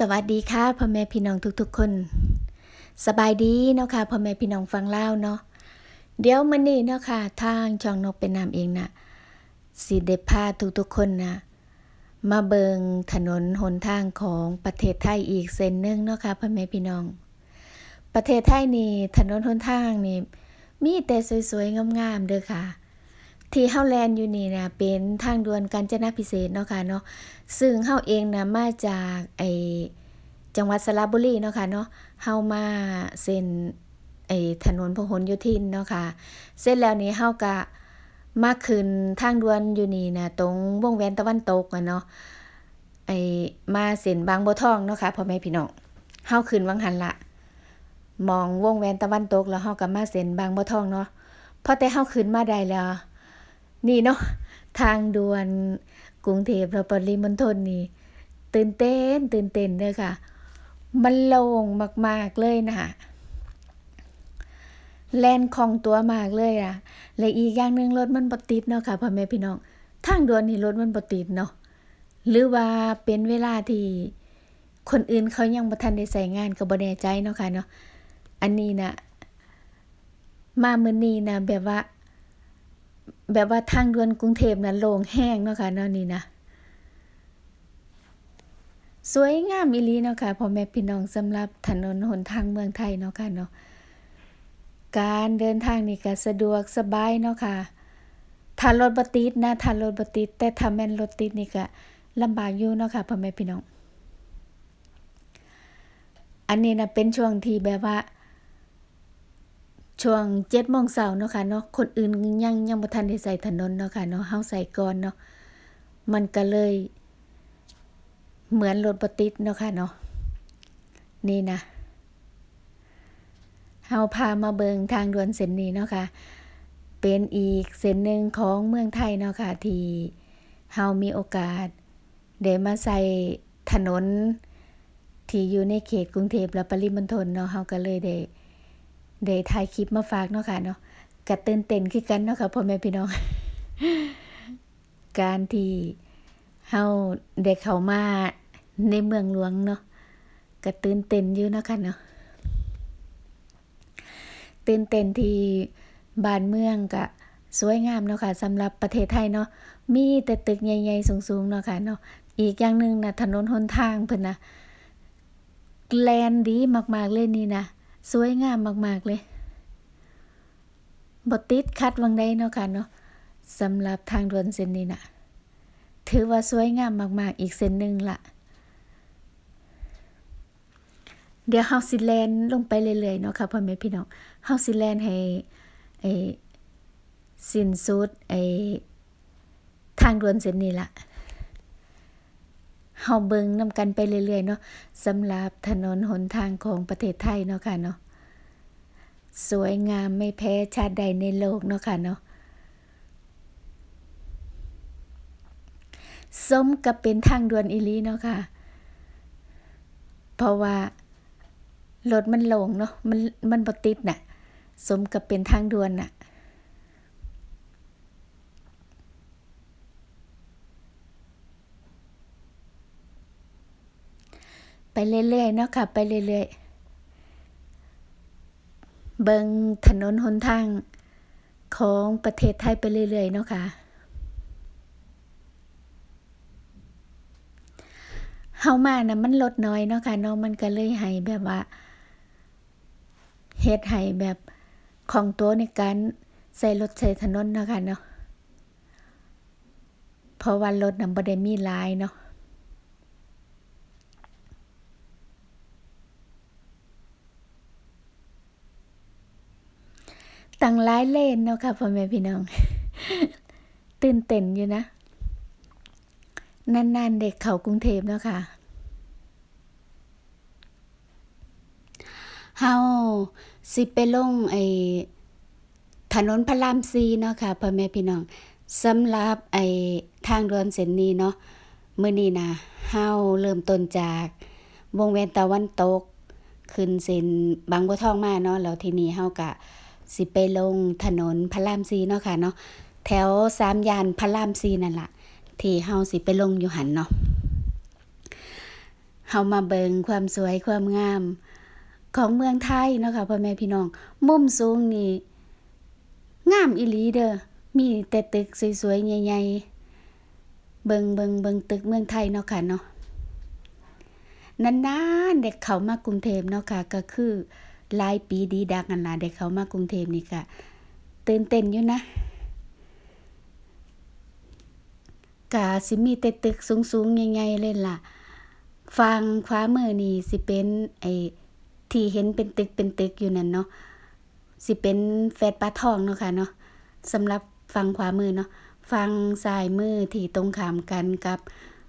สวัสดีค่ะพ่อแม่พี่น้องทุกๆคน สบายดีเนาะค่ะพ่อแม่พี่น้องฟังเล่าเนาะเดี๋ยวมื้อนี้เนาะค่ะทางช่องนกเป็นนามเองนะสิได้พาทุกๆคนนะมาเบิงถนนหนทางของประเทศไทยอีกเส้นหนึงเนาะค่ะพ่อแม่พี่น้อง ประเทศไทยนี่ถนนหนทางนี่มีแต่สวยๆงามๆเด้อค่ะ ที่เฮาแลนด์อยู่นี่นะเป็นทางด่วนกาญจนาพิเศษเนาะค่ะเนาะซึ่งเฮาเองนะมาจากไอจังหวัดสระบุรีเนาะค่ะเนาะเฮามาเส้นไอถนนพหลโยธินเนาะค่ะ เสร็จแล้วนี้เฮาก็มาขึ้นทางด่วนอยู่นี่นะตรงวงแหวนตะวันตกอะเนาะไอมาเส้นบางบัวทองเนาะค่ะพ่อแม่พี่น้องเฮาขึ้นวังหันละมองวงแหวนตะวันตกแล้วเฮาก็มาเส้นบางบัวทองเนาะพอแต่เฮาขึ้นมาได้แล้ว นี่เนาะทางด่วนกรุงเทพและปริมณฑลนี่ ตื่นเต้น ตื่นเต้นเด้อค่ะ มันโล่งมาก ๆ เลยนะแลนคล่องตัวมากเลยอะและอีกอย่างหนึ่งรถมันบติดเนาะค่ะพ่อแม่พี่น้องทางด่วนนี่รถมันบติดเนาะหรือว่าเป็นเวลาที่คนอื่นเขายังบ่ทันได้ใช้งานก็บ่แน่ใจเนาะค่ะเนาะอันนี้นะมามื้อนี้นะแบบว่า แบบว่าทางด่วนกรุงเทพนะโล่งแห้งเนาะค่ะเนาะนี่นะสวยงามอีหลีเนาะค่ะพ่อแม่พี่น้องสำหรับถนนหนทางเมืองไทยเนาะค่ะเนาะการเดินทางนี่ก็สะดวกสบายเนาะค่ะถ้ารถบ่ติดนะถ้ารถบ่ติดแต่ถ้าแม่นรถติดนี่ก็ลำบากอยู่เนาะค่ะพ่อแม่พี่น้อง อันนี้นะเป็นช่วงที่แบบว่า ช่วง7โมงเช้าเนาะค่ะเนาะคนอื่นยังยังบ่ทันได้ใช้ถนนเนาะค่ะเนาะเฮาใช้ก่อนเนาะมันก็เลย เหมือนรถบ่ติดเนาะค่ะเนาะนี่นะเฮาพามาเบิงทางด่วนเส้นนี้เนาะค่ะเป็นอีกเส้นหนึ่งของเมืองไทยเนาะค่ะที่เฮามีโอกาสได้มาใช้ถนนที่อยู่ในเขตกรุงเทพและปริมณฑลเนาะเฮาก็เลยได้ ได้ถ่ายคลิปมาฝากเนาะค่ะเนาะก็ตื่นเต้นคือกันเนาะค่ะพ่อแม่พี่น้อง การที่เฮาได้เขามาในเมืองหลวงเนาะก็ตื่นเต้นอยู่เนาะค่ะเนาะตื่นเต้นที่บ้านเมืองก็สวยงามเนาะค่ะสำหรับประเทศไทยเนาะมีแต่ตึกใหญ่ๆสูงๆเนาะค่ะเนาะอีกอย่างหนึ่งนะถนนหนทางเพิ่นนะแกลนดีมากๆเลยนี่นะ สวยงามมาก ๆ เลยบ่ติดขัดวังใดเนาะค่ะเนาะสำหรับทางด่วนเส้นนี้น่ะถือว่าสวยงามมาก ๆ อีกเส้นหนึ่งละเดี๋ยวเฮาสิแลนลงไปเรื่อยๆเนาะค่ะพ่อแม่พี่น้องเฮาสิแลนให้ไอ้สิ้นสุดไอ้ทางด่วนเส้นนี้ล่ะ เฮาเบิงนำกันไปเรื่อยๆเนาะสำหรับถนนหนทางของประเทศไทยเนาะค่ะเนาะสวยงามไม่แพ้ชาติใดในโลกเนาะค่ะเนาะสมกับเป็นทางด่วนอีลีเนาะค่ะ เพราะว่ารถมันโล่งเนาะมันมันบ่ติดน่ะ สมกับเป็นทางด่วนน่ะ ไปเรื่อยๆเนาะค่ะ ไปเรื่อยๆ เบิงถนนหนทางของประเทศไทยไปเรื่อยๆเนาะค่ะเฮามาน่ะมันรถน้อยเนาะค่ะเนาะมันก็เลยให้แบบว่าเฮ็ดให้แบบคล่องตัวในการใช้รถใช้ถนนเนาะค่ะเนาะเพราะว่ารถน่ะบ่ได้มีหลายเนาะ ตั้ง หลายเลนเนาะค่ะพ่อแม่พี่น้อง ตื่นเต้นอยู่นะนานๆได้เขากรุงเทพเนาะค่ะเฮาสิไปลงไอถนนพระราม4เนาะค่ะพ่อแม่พี่น้องสำหรับไอทางด่วนเส้นนี้เนาะมื้อนี้นะเฮาเริ่มต้นจากวงแหวนตะวันตก ขึ้นเส้นบางบัวทองมาเนาะแล้วทีนี้เฮาก็ สิไปลงถนนพระราม4เนาะค่ะเนาะแถวสามยานพระราม4นั่นล่ะที่เฮาสิไปลงอยู่หันเนาะเฮามาเบิงความสวยความงาม ของเมืองไทยเนาะค่ะพ่อแม่พี่น้อง มุมสูงนี่งามอีหลีเด้อมีแต่ตึกสวยๆใหญ่ๆเบิงเบิงเบิงตึกเมืองไทยเนาะค่ะเนาะนานๆเด็กเขามากรุงเทพเนาะค่ะก็คือ หลายปีดีดักนั่นล่ะเด็กเขามากรุงเทพนี่ก็ตื่นเต้นอยู่นะกะสิมีแต่ตึกสูงๆใหญ่ๆเลยล่ะฟังขวามือนี่สิเป็นไอ้ที่เห็นเป็นตึกเป็นตึกอยู่นั่นเนาะสิเป็นแฟดปลาทองเนาะค่ะเนาะสำหรับฟังขวามือเนาะฟังซ้ายมือที่ตรงขามกันกับ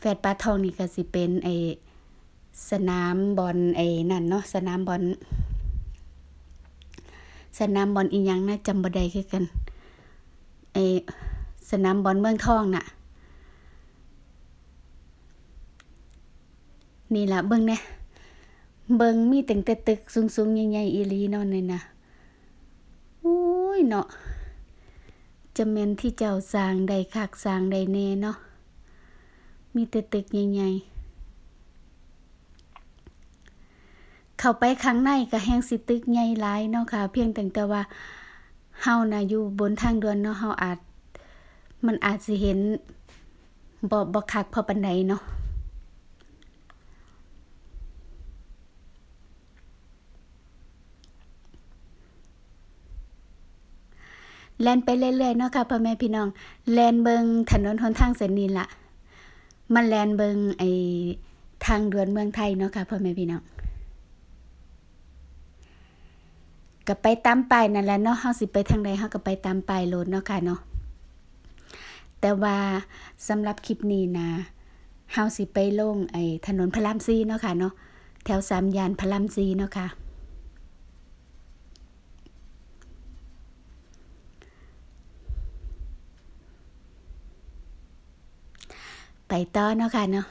แฟดปลาทองนี่ก็สิเป็นไอ้สนามบอลไอ้นั่นเนาะสนามบอล สนามบอลอีหยังนะจำบ่ได้คือกันไอสนามบอลเมืองทองน่ะ นี่ล่ะเบิ่งแหน่เบิ่งมีแต่งแต่ตึกสูงๆใหญ่ๆอีหลีนาะนี่นะโอ้ยเนาะจะแม่นที่เจ้าสร้างได้คักสร้างได้แน่เนาะมีแต่ตึกใหญ่ๆ เข้าไปข้างในก็แฮงสิตึกใหญ่หลายเนาะค่ะ เพียงแต่แต่ว่าเฮานะอยู่บนทางด่วนเนาะเฮาอาจ มันอาจสิเห็นบ่บ่คักพอปานใดเนาะแล่นไปเรื่อยๆเนาะค่ะพ่อแม่พี่น้องแล่นเบิงถนนหนทางเส้นนี้ละมันแล่นเบิงไอ้ทางด่วนเมืองไทยเนาะค่ะพ่อแม่พี่น้อง ก็ไปตามไปนั่นแหละเนาะเฮาสิไปทางใดเฮาก็ไปตามไปโลดเนาะค่ะเนาะแต่ว่าสำหรับคลิปนี้นะเฮาสิไปลงไอ้ถนนพระราม4เนาะค่ะเนาะแถวสามยานพระราม4เนาะค่ะไปต่อเนาะค่ะเนาะ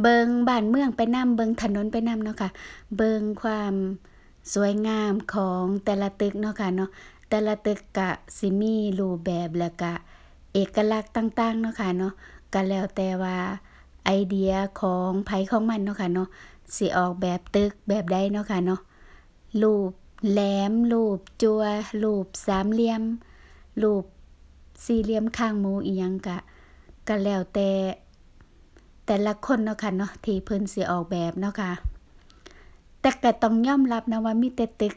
เบิงบ้านเมืองไปนำเบิงถนนไปนำเนาะค่ะ เบิงความสวยงามของแต่ละตึกเนาะค่ะเนาะแต่ละตึกกะสิมีรูปแบบแล้วก็เอกลักษณ์ต่างๆเนาะค่ะเนาะก็แล้วแต่ว่าไอเดียของไผของมันเนาะค่ะเนาะสิออกแบบตึกแบบใดเนาะค่ะเนาะรูปแหลมรูปจัวรูปสามเหลี่ยมรูปสี่เหลี่ยมข้างหมูอีหยังกะก็แล้วแต่ แต่ละคนเนาะค่ะเนาะที่เพิ่นสิออกแบบเนาะค่ะ แต่ก็ต้องยอมรับนะว่ามีแต่ตึก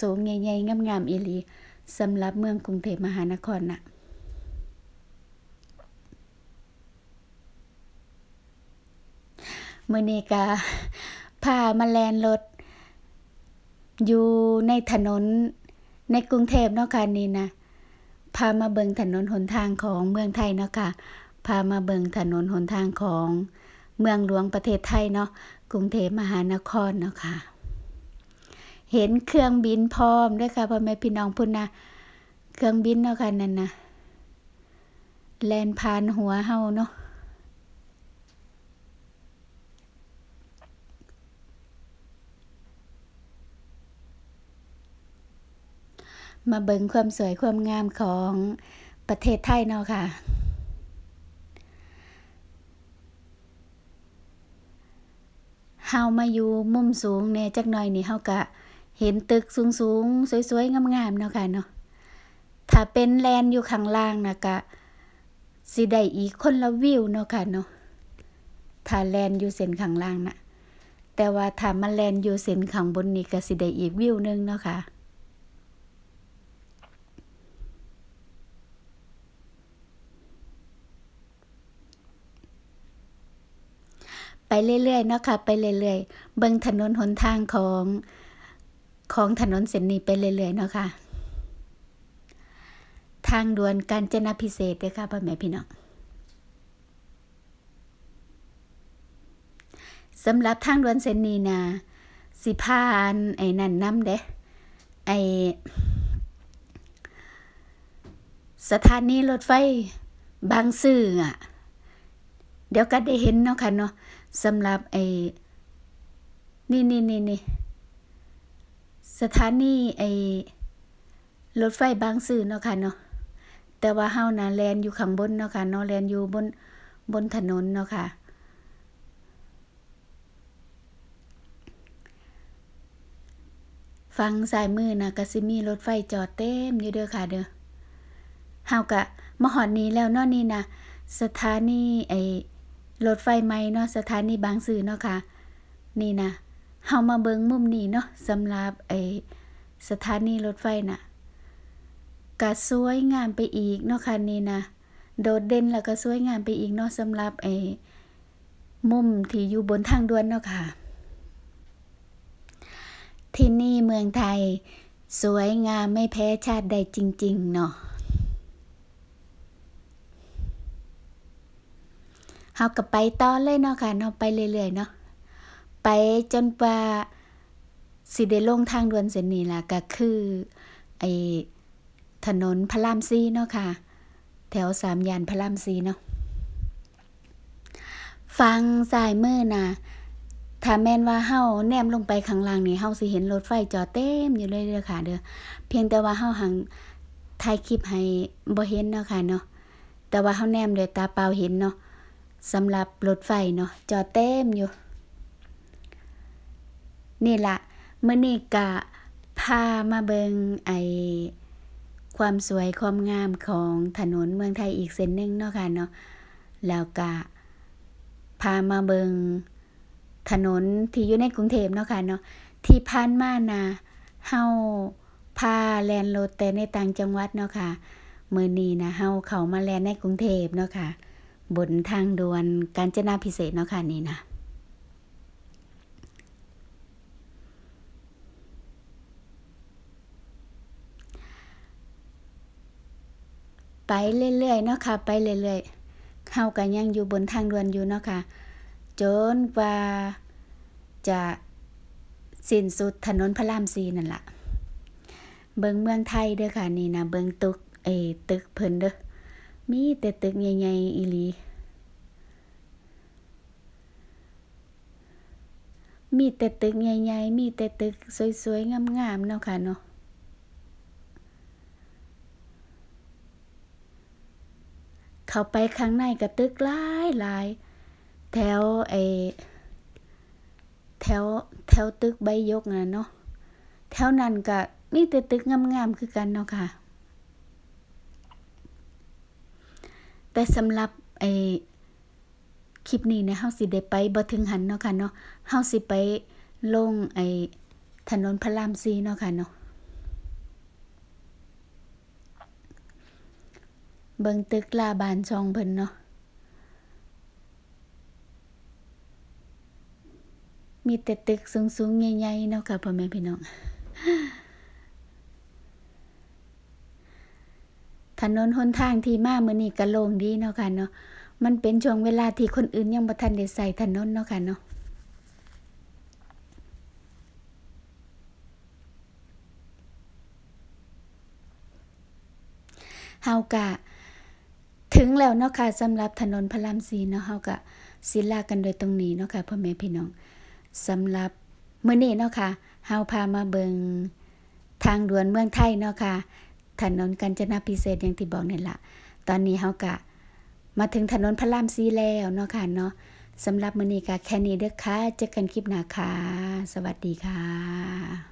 สูงๆใหญ่ๆงามๆอีหลีสำหรับเมืองกรุงเทพมหานครน่ะมื้อนี้ก็พามาแลนรถ อยู่ในถนนในกรุงเทพเนาะค่ะนี่นะพามาเบิงถนนหนทางของเมืองไทยเนาะค่ะ พามาเบิงถนนหนทางของเมืองหลวงประเทศไทยเนาะกรุงเทพมหานครเนาะค่ะ เห็นเครื่องบินพร้อมด้วยค่ะพ่อแม่พี่น้องพุ่นนะเครื่องบินเนาะค่ะนั่นนะแลนผ่านหัวเฮาเนาะมาเบิงความสวยความงามของประเทศไทยเนาะค่ะ เฮามาอยู่มุมสูงแหน่จักหน่อยนี่เฮาก็เห็นตึกสูงๆสวยๆงามๆเนาะค่ะเนาะถ้าเป็นแลนอยู่ข้างล่างน่ะก็สิได้อีกคนละวิวเนาะค่ะเนาะถ้าแลนอยู่เส้นข้างล่างน่ะแต่ว่าถ้ามาแลนอยู่เส้นข้างบนนี่ก็สิได้อีกวิวนึงเนาะค่ะ ไปเรื่อยๆเนาะค่ะ ไปเรื่อยๆ เบิ่งถนนหนทางของของถนนเส้นนี้ไปเรื่อยๆเนาะค่ะ ทางด่วนกาญจนาพิเศษเด้อค่ะพ่อแม่พี่น้องสำหรับทางด่วนเส้นนี้นะสิผ่านไอ้นั่นนำเด้ไอ้สถานีรถไฟบางซื่ออะ เดี๋ยวก็ได้เห็นเนาะค่ะเนาะ สำหรับไอ้นี่นี่นี่นี่สถานีไอ้รถไฟบางซื่อเนาะค่ะเนาะแต่ว่าเฮานะแลนอยู่ข้างบนเนาะค่ะเนาะแลนอยู่บนบนถนนเนาะค่ะฟังสายมือนะกะสิมีรถไฟจอดเต็มอยู่เด้อค่ะเด้อเฮากะมาหอดนี้แล้วเนาะนี่นะสถานีไอ้ รถไฟใหม่เนาะสถานีบางซื่อเนาะค่ะ นี่นะเฮามาเบิงมุมนี้เนาะสำหรับไอสถานีรถไฟน่ะก็สวยงามไปอีกเนาะค่ะนี่นะโดดเด่นแล้วก็สวยงามไปอีกเนาะสำหรับไอมุมที่อยู่บนทางด่วนเนาะค่ะ ที่นี่เมืองไทย สวยงามไม่แพ้ชาติใดจริง ๆ เนาะ เฮาก็ไปต่อเลยเนาะค่ะเนาะไปเรื่อยๆเนาะไปจนกว่าสิได้ลงทางด่วนเส้นนี้ล่ะก็คือไอถนนพระราม4เนาะค่ะ แถวสามยานพระราม4เนาะฟังซ้ายมือน่ะถ้าแม่นว่าเฮาแนมลงไปข้างล่างนี่เฮาสิเห็นรถไฟจอดเต็มอยู่เลยเด้อค่ะ เด้อเพียงแต่ว่าเฮาหังถ่ายคลิปให้บ่เห็นเนาะค่ะเนาะแต่ว่าเฮาแนมด้วยตาเปล่าเห็นเนาะ สำหรับรถไฟเนาะจอเต็มอยู่ นี่ล่ะมื้อนี้ก็พามาเบิงไอความสวยความงามของถนนเมืองไทยอีกเส้นหนึ่งเนาะค่ะเนาะแล้วก็พามาเบิงถนนที่อยู่ในกรุงเทพเนาะค่ะเนาะที่ผ่านมานะเฮาพาแลนรถแต่ในต่างจังหวัดเนาะค่ะมื้อนี้นะเฮาเข้ามาแลนในกรุงเทพเนาะค่ะ บนทางด่วนกาญจนาพิเศษเนาะค่ะนี่นะไปเรื่อยๆเนาะค่ะ ไปเรื่อยๆเฮาก็ยังอยู่บนทางด่วนอยู่เนาะค่ะ จนกว่าจะสิ้นสุดถนนพระรามสี่นั่นล่ะ เบิงเมืองไทยเด้อค่ะนี่นะเบิงตึกเอตึกเพิ่นเด้อ มีแต่ตึกใหญ่ๆอีหลี มีแต่ตึกใหญ่ๆ มีแต่ตึกสวยๆ งามๆ เนาะค่ะเนาะ เข้าไปข้างในก็ตึกหลายหลาย แถวไอแถวแถวตึกใบยกน่ะเนาะ แถวนั้นก็มีแต่ตึกงามๆ คือกันเนาะค่ะ แต่สำหรับไอ้คลิปนี้เนี่ยเฮาสิได้ไปบ่ถึงหันเนาะค่ะเนาะเฮาสิไปลงไอ้ถนนพระราม4เนาะค่ะเนาะเบิ่งตึกลาบานช่องเพิ่นเนาะมีแต่ตึกสูงๆใหญ่ๆเนาะค่ะพ่อแม่พี่น้อง ถนนหนทางที่มามื้อนี้ก็โล่งดีเนาะค่ะเนาะมันเป็นช่วงเวลาที่คนอื่นยังบ่ทันได้ใช้ถนนเนาะค่ะเนาะเฮาก็ถึงแล้วเนาะค่ะสำหรับถนนพระราม4เนาะเฮาก็สิลากันโดยตรงนี้เนาะค่ะพ่อแม่พี่น้องสำหรับมื้อนี้เนาะค่ะเฮาพามาเบิงทางด่วนเมืองไทยเนาะค่ะ ถนนกาญจนาพิเศษอย่างที่บอกนี่ละตอนนี้เฮากะ มาถึงถนนพระราม4แล้วเนาะค่ะเนาะสำหรับมื้อนี้ก็แค่นี้เด้อค่ะเจอกันคลิปหน้าค่ะ สวัสดีค่ะ